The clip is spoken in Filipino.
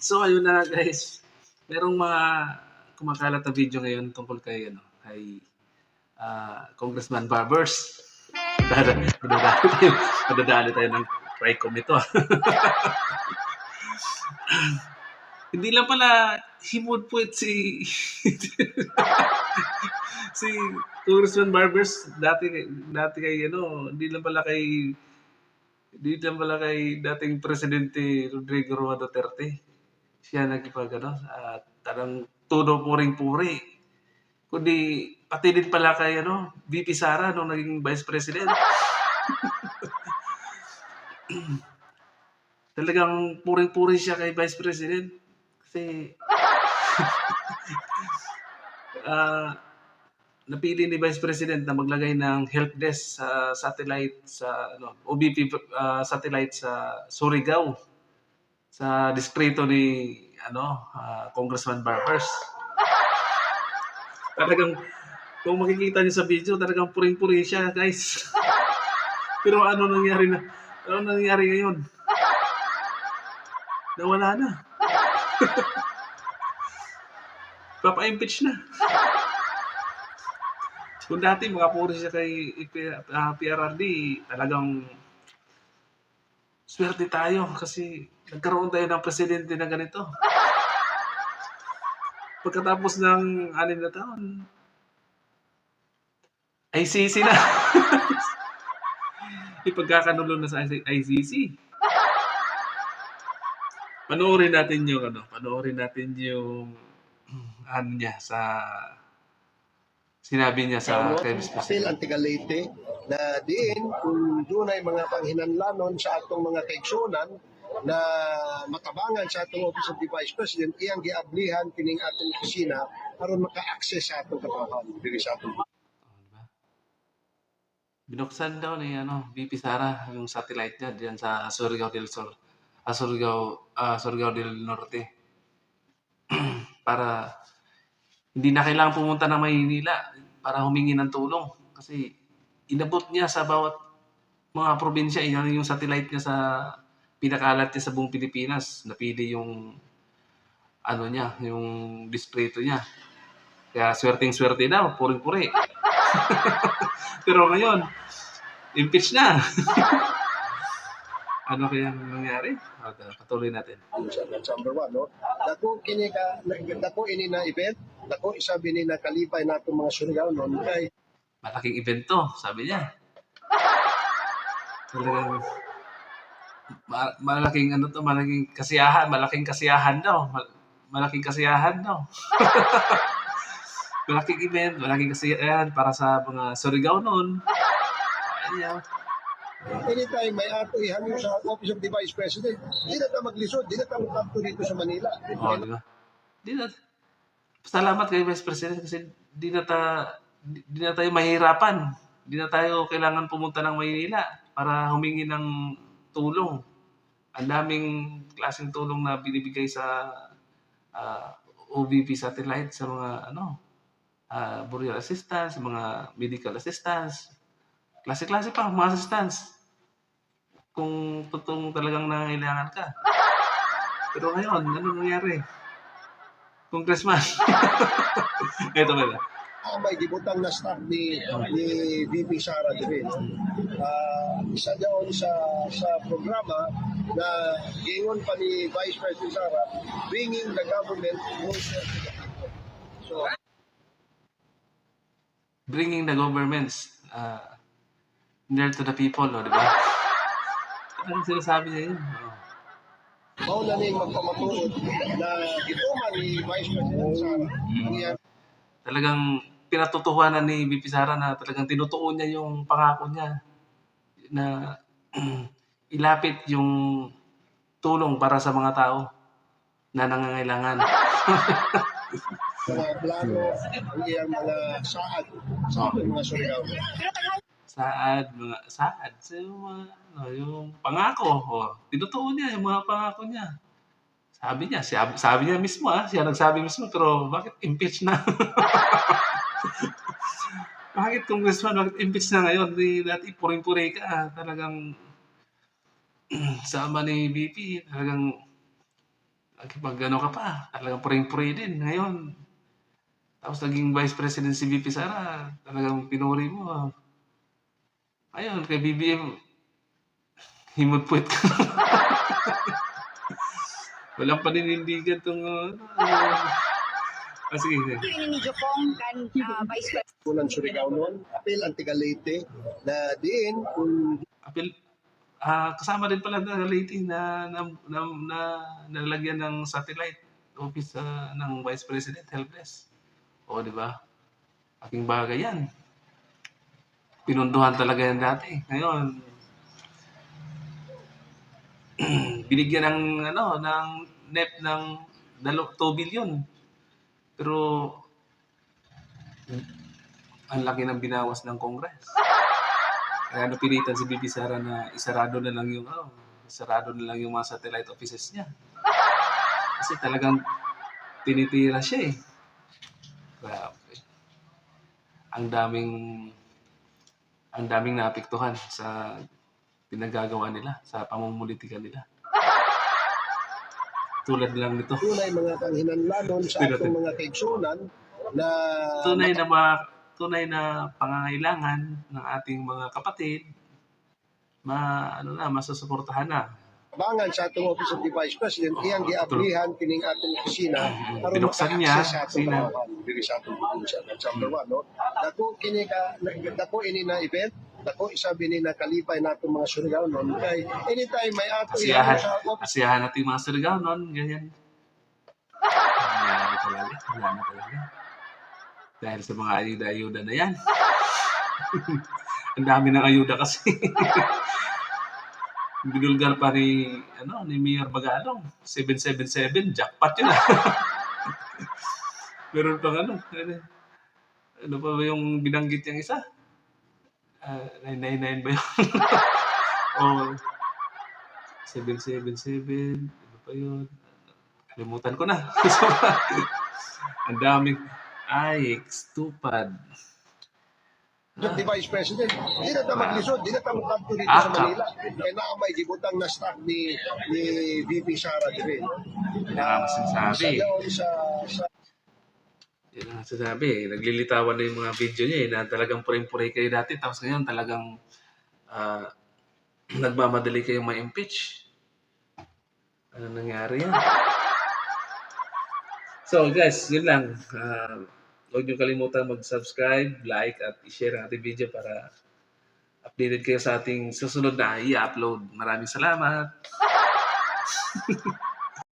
So ayun na guys, merong mga kumakalat na video ngayon tungkol kay ano, kay ah, Congressman Barbers. Dada- Madadali tayo, madadali tayo ng TRICOM ito. Hindi lang pala himod po si si Congressman Barbers dati dati kay ano, hindi lang pala kay hindi lang pala kay dating presidente Rodrigo Roa Duterte. Siya nagkipag ano, at tarang todo puring-puri. Kundi pati din pala kay ano, VP Sara nung naging vice president. Talagang puring-puri siya kay vice president. Kasi ah napili ni Vice President na maglagay ng help desk sa satellite sa ano OBP ah, satellite sa Surigao sa distrito ni ano ah, Congressman Barbers. Talagang kung makikita niyo sa video, talagang puring-puri siya, guys. Pero ano nangyari na? Ano nangyari ngayon? Nawala na. Papa-impeach na. Kung dati mga puri siya kay uh, PRRD, talagang swerte tayo kasi nagkaroon tayo ng presidente na ganito. Pagkatapos ng anim na taon, ICC na. Ipagkakanulo na sa ICC. Panoorin natin yung ano, panoorin natin yung ano niya sa sinabi niya sa kay Vice apil ang Tigalete na diin kung doon ay mga panghinanlanon sa atong mga kaigsunan na matabangan sa atong Office of the Vice President iyang giablihan kining atong opisina aron maka-access sa atong katawan diri sa atong? Binuksan daw ni ano, VP Sara yung satellite niya diyan sa Surigao del Sur, ah, Surigao, ah, Surigao del Norte. para hindi na kailangan pumunta ng Maynila para humingi ng tulong. Kasi inabot niya sa bawat mga probinsya yan yung satellite niya sa pinakalat niya sa buong Pilipinas. Napili yung ano niya yung distrito niya. Kaya swerteng swerte daw puring-puri. Pero ngayon impeach na ano kaya nangyari okay, patuloy natin sa number one, no? Dako kini ka dako ini na event, dako isabi ni na kalipay natong mga Surigao noon kay malaking event to, sabi niya. Talagang ma- malaking ano to, malaking kasiyahan, malaking kasiyahan daw. Mal- malaking kasiyahan daw. malaking event, malaking kasiyahan para sa mga Surigao noon. Ayaw. Anytime may ato ihanyo sa Office of the Vice President, di na ta maglisod, di na ta magkapto dito sa Manila. Oh, di ba? Di na, salamat kay Vice President kasi di na, ta, di, na tayo mahirapan. Di na tayo kailangan pumunta ng Maynila para humingi ng tulong. Ang daming klaseng tulong na binibigay sa ah, OVP satellite sa mga ano, uh, burial assistance, mga medical assistance, klase-klase pa, mga assistance. Kung totoong talagang nangailangan ka. Pero ngayon, ano nangyari? Congressman. Ito ba? Ah, may gibutang na staff ni ni VP Sara din. Ah, isa doon sa sa programa na giingon pa ni Vice President Sara, bringing the government closer to the people. So, Bringing the governments uh, near to the people, no, di ba? Ano sinasabi niya yun? Oh. mao na ning magpamatuod na gituman ni Vice President Sara iyang Talagang pinatutuhanan ni BP Sara na talagang tinutuon niya yung pangako niya na ilapit yung tulong para sa mga tao na nangangailangan. mga plano, ang iyang mga saad sa mga Surigao. Saad, mga saad, sa mga, ano, yung pangako. Oh, tinutuon niya yung mga pangako niya. Sabi niya, sabi, sabi niya mismo ah, siya nagsabi mismo, pero bakit impeach na? bakit congressman, bakit impeach na ngayon? Di, dati puring-puri ka, ah, talagang sama ni VP, talagang pag ano ka pa, talagang puring-puri din. Ngayon, tapos naging Vice President si VP Sara, talagang pinuri mo. Ayun, kay BBM, himot-puwet ka. Walang paninindigan tong uh, ah, sige, sige. Ini ni Jopong kan uh, Vice President Unang Surigao noon, apil ang Tigalete, na diin kung Apil, ah kasama din pala na Leyte na na, na, na nalagyan ng satellite office ah, ng Vice President helpless. O, di ba? Aking bagay yan. Pinunduhan talaga yan dati. Ngayon, binigyan ng ano ng NEP ng dalo, 2 billion. Pero ang laki ng binawas ng Congress. Kaya napilitan si Bibi Sara na isarado na lang yung ano, isarado na lang yung mga satellite offices niya. Kasi talagang tinitira siya eh. Grabe. Ang daming ang daming naapektuhan sa pinagagawa nila, sa pamumulitika nila. Tulad lang nito. tunay mga kanghinanlanon sa atong mga kaigsunan na tunay na mga tunay na pangangailangan ng ating mga kapatid ma ano na masusuportahan na bangan sa atong Office of the Vice President, iyang giaplihan kining atong opisina para Binuksan niya, sa atong diri sa atong probinsya. Number one, no? Dako kini ka dako ini na event, dako isabi ni na kalipay natong mga Surigao noon kay anytime may ato office kasiyahan natin mga Surigao noon, ganyan. Wala na talaga, wala na talaga. Dahil sa mga ayuda-ayuda na yan. Ang dami ng ayuda kasi. Binulgar pa ni, ano, ni Mayor Bagalong. 777, jackpot yun. Meron pang ano, ano, ano pa ba yung binanggit yung isa? Ah, 999 ba yun? o 777, ano pa yun? Kalimutan ko na. Ang daming, ay, stupid. Dito di Vice President, di na ta maglisod, di na ta magkanto dito Ah, sa Manila. Kaya na may gibutang na staff ni ni VP Sara dire. Kaya nga sinasabi. Sa sa sa Yan ang sasabi, eh. naglilitawan na yung mga video niya eh, na talagang puring-puri kayo dati, tapos ngayon talagang ah, nagmamadali kayong ma-impeach. Ano nangyari yan? So guys, yun lang. Uh, huwag niyo kalimutan mag-subscribe, like, at i-share ang ating video para updated kayo sa ating susunod na i-upload. Maraming salamat!